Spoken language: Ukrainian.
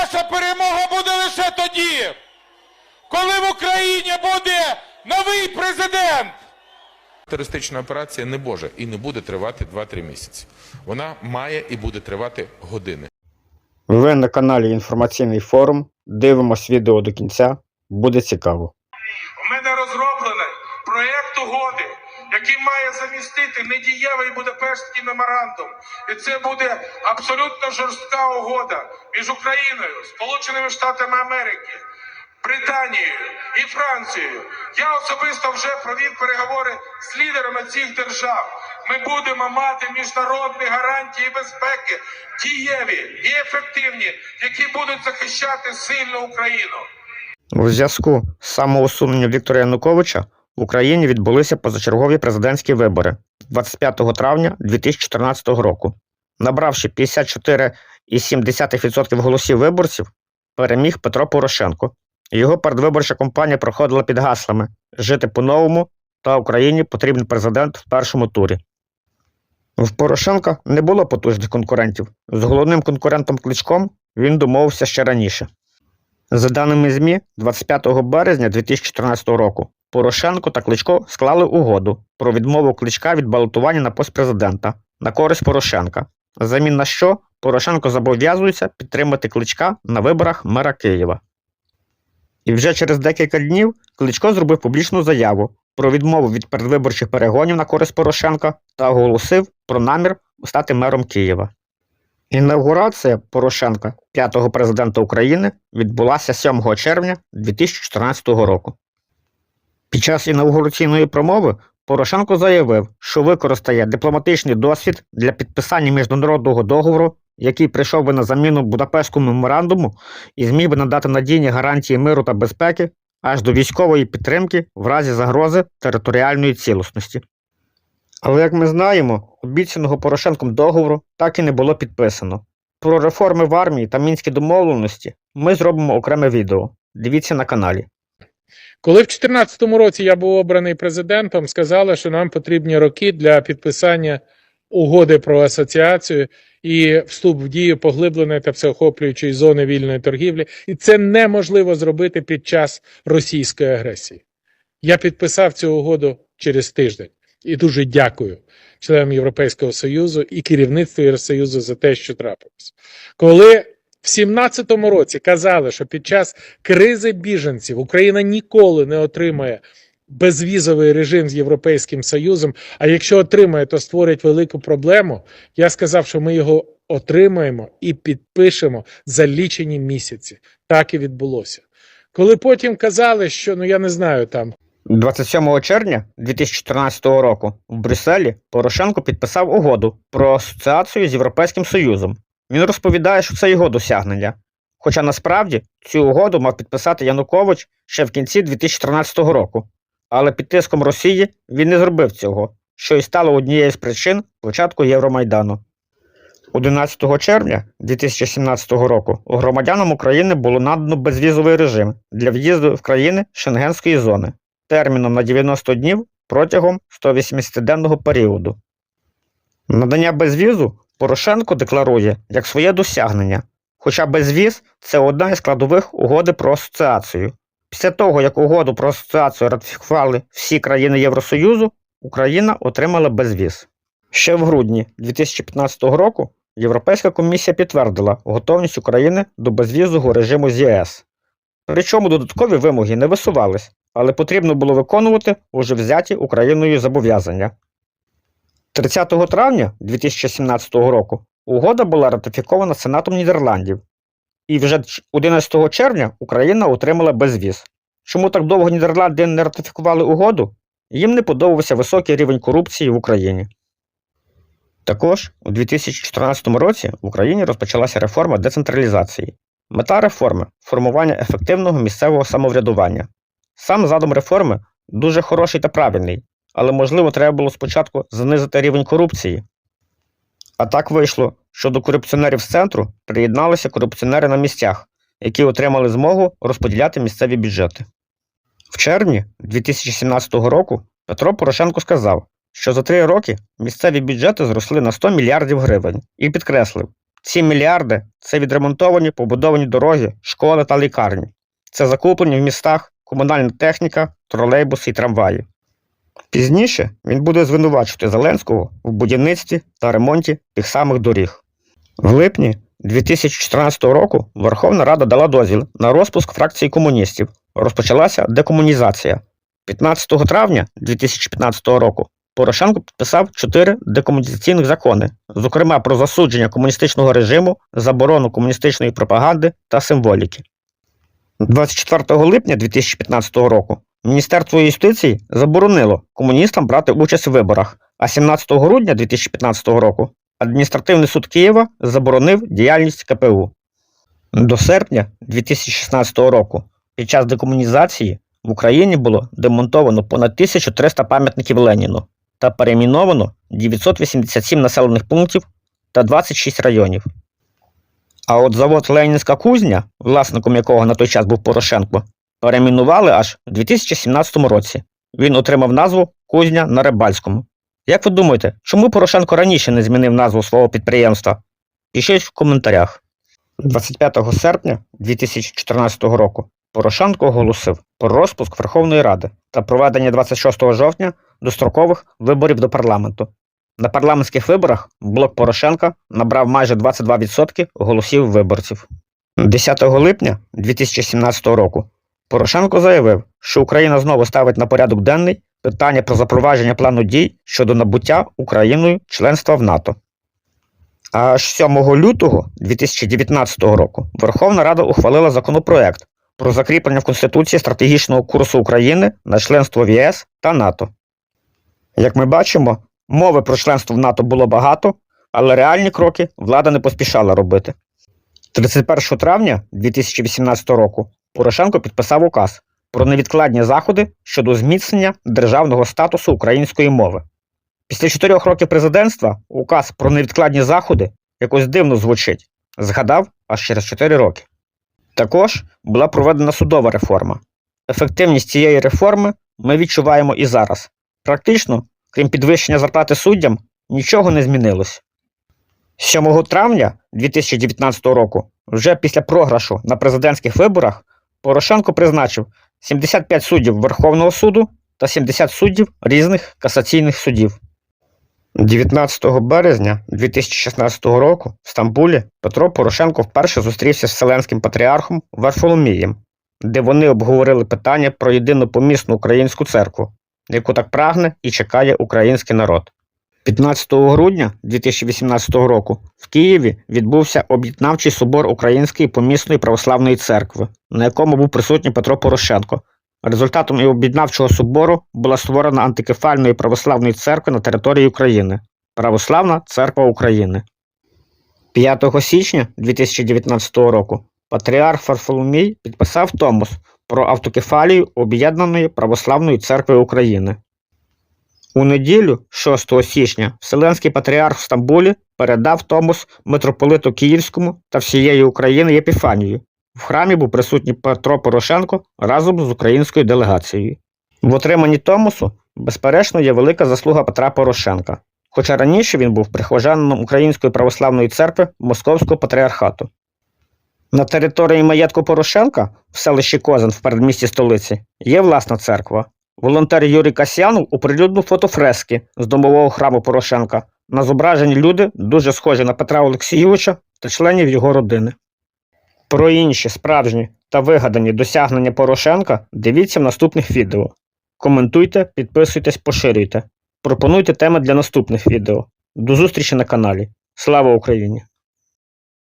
наша перемога буде лише тоді, коли в Україні буде новий президент. Терористична операція не може і не буде тривати 2-3 місяці. Вона має і буде тривати години. Ви на каналі Інформаційний форум. Дивимось відео до кінця. Буде цікаво. У мене розроблений проєкт угоди, який має замістити недієвий Будапештський меморандум. І це буде абсолютно жорстка угода між Україною, Сполученими Штатами Америки, Британією і Францією. Я особисто вже провів переговори з лідерами цих держав. Ми будемо мати міжнародні гарантії безпеки, дієві і ефективні, які будуть захищати сильну Україну. У зв'язку з самоусуненням Віктора Януковича в Україні відбулися позачергові президентські вибори 25 травня 2014 року. Набравши 54,7% голосів виборців, переміг Петро Порошенко. Його передвиборча кампанія проходила під гаслами Жити по-новому та Україні потрібен президент в першому турі. В Порошенка не було потужних конкурентів. З головним конкурентом Кличком він домовився ще раніше. За даними ЗМІ, 25 березня 2014 року Порошенко та Кличко склали угоду про відмову Кличка від балотування на пост президента на користь Порошенка, замін на що Порошенко зобов'язується підтримати Кличка на виборах мера Києва. І вже через декілька днів Кличко зробив публічну заяву про відмову від передвиборчих перегонів на користь Порошенка та оголосив про намір стати мером Києва. Інаугурація Порошенка, п'ятого президента України, відбулася 7 червня 2014 року. Під час інаугураційної промови Порошенко заявив, що використає дипломатичний досвід для підписання міжнародного договору, який прийшов би на заміну Будапештському меморандуму і зміг би надати надійні гарантії миру та безпеки аж до військової підтримки в разі загрози територіальної цілісності. Але як ми знаємо, обіцяного Порошенком договору так і не було підписано. Про реформи в армії та мінські домовленості ми зробимо окреме відео. Дивіться на каналі. Коли в 2014 році я був обраний президентом, сказали, що нам потрібні роки для підписання угоди про асоціацію і вступ в дію поглибленої та всеохоплюючої зони вільної торгівлі, і це неможливо зробити під час російської агресії. Я підписав цю угоду через тиждень і дуже дякую членам Європейського Союзу і керівництву Євросоюзу за те, що трапилось. Коли в 2017 році казали, що під час кризи біженців Україна ніколи не отримає безвізовий режим з Європейським Союзом. А якщо отримає, то створить велику проблему. Я сказав, що ми його отримаємо і підпишемо за лічені місяці. Так і відбулося. Коли потім казали, що ну я не знаю там 27 червня 2014 року в Брюсселі Порошенко підписав угоду про асоціацію з Європейським Союзом. Він розповідає, що це його досягнення. Хоча насправді цю угоду мав підписати Янукович ще в кінці 2014 року. Але під тиском Росії він не зробив цього, що і стало однією з причин початку Євромайдану. 11 червня 2017 року громадянам України було надано безвізовий режим для в'їзду в країни Шенгенської зони терміном на 90 днів протягом 180-денного періоду. Надання безвізу Порошенко декларує як своє досягнення, хоча безвіз це одна із складових угоди про асоціацію. Після того, як угоду про асоціацію ратифікували всі країни Євросоюзу, Україна отримала безвіз. Ще в грудні 2015 року Європейська комісія підтвердила готовність України до безвізового режиму з ЄС. Причому додаткові вимоги не висувались, але потрібно було виконувати уже взяті Україною зобов'язання. 30 травня 2017 року угода була ратифікована Сенатом Нідерландів, і вже 11 червня Україна отримала безвіз. Чому так довго Нідерланди не ратифікували угоду? Їм не подобався високий рівень корупції в Україні. Також у 2014 році в Україні розпочалася реформа децентралізації. Мета реформи формування ефективного місцевого самоврядування. Сам задум реформи дуже хороший та правильний, але можливо треба було спочатку знизити рівень корупції. А так вийшло, що до корупціонерів з центру приєдналися корупціонери на місцях, які отримали змогу розподіляти місцеві бюджети. В червні 2017 року Петро Порошенко сказав, що за три роки місцеві бюджети зросли на 100 мільярдів гривень і підкреслив, Ці мільярди це відремонтовані побудовані дороги, школи та лікарні. Це закуплені в містах комунальна техніка, тролейбуси і трамваї. Пізніше він буде звинувачувати Зеленського в будівництві та ремонті тих самих доріг. В липні 2014 року Верховна Рада дала дозвіл на розпуск фракції комуністів. Розпочалася декомунізація. 15 травня 2015 року Порошенко підписав чотири декомунізаційних закони, зокрема про засудження комуністичного режиму, заборону комуністичної пропаганди та символіки. 24 липня 2015 року Міністерство юстиції заборонило комуністам брати участь у виборах, а 17 грудня 2015 року Адміністративний суд Києва заборонив діяльність КПУ. До серпня 2016 року під час декомунізації в Україні було демонтовано понад 1300 пам'ятників Леніну та перейменовано 987 населених пунктів та 26 районів. А от завод Ленінська кузня, власником якого на той час був Порошенко, перейменували аж у 2017 році. Він отримав назву Кузня на Рибальському. Як ви думаєте, чому Порошенко раніше не змінив назву свого підприємства? Пишіть в коментарях. 25 серпня 2014 року Порошенко оголосив про розпуск Верховної Ради та проведення 26 жовтня дострокових виборів до парламенту. На парламентських виборах блок Порошенка набрав майже 22% голосів виборців. 10 липня 2017 року Порошенко заявив, що Україна знову ставить на порядок денний питання про запровадження плану дій щодо набуття Україною членства в НАТО. Аж 7 лютого 2019 року Верховна Рада ухвалила законопроект про закріплення в Конституції стратегічного курсу України на членство в ЄС та НАТО. Як ми бачимо, мови про членство в НАТО було багато, але реальні кроки влада не поспішала робити. 31 травня 2018 року Порошенко підписав указ про невідкладні заходи щодо зміцнення державного статусу української мови. Після чотирьох років президентства указ про невідкладні заходи якось дивно звучить, згадав аж через 4 роки. Також була проведена судова реформа. Ефективність цієї реформи ми відчуваємо і зараз. Практично, крім підвищення зарплати суддям, нічого не змінилось. 7 травня 2019 року, вже після програшу на президентських виборах, Порошенко призначив 75 суддів Верховного суду та 70 суддів різних касаційних судів. 19 березня 2016 року в Стамбулі Петро Порошенко вперше зустрівся з Вселенським патріархом Варфоломієм, де вони обговорили питання про єдину помісну українську церкву, яку так прагне і чекає український народ. 15 грудня 2018 року в Києві відбувся об'єднавчий собор Української помісної православної церкви, на якому був присутній Петро Порошенко. Результатом об'єднавчого собору була створена антикефальної православної церкви на території України Православна Церква України. 5 січня 2019 року патріарх Фарфоломій підписав Томос про автокефалію Об'єднаної Православної церкви України. У неділю, 6 січня, Вселенський патріарх в Стамбулі передав Томос митрополиту Київському та всієї України Єпіфанію. В храмі був присутній Петро Порошенко разом з українською делегацією. В отриманні Томосу, безперечно, є велика заслуга Петра Порошенка, хоча раніше він був прихожанином Української православної церкви Московського патріархату. На території маєтку Порошенка в селищі Козин в передмісті столиці є власна церква. Волонтер Юрій Касьянов оприлюднив фотофрески з домового храму Порошенка. На зображенні люди дуже схожі на Петра Олексійовича та членів його родини. Про інші справжні та вигадані досягнення Порошенка дивіться в наступних відео. Коментуйте, підписуйтесь, поширюйте. Пропонуйте теми для наступних відео. До зустрічі на каналі. Слава Україні!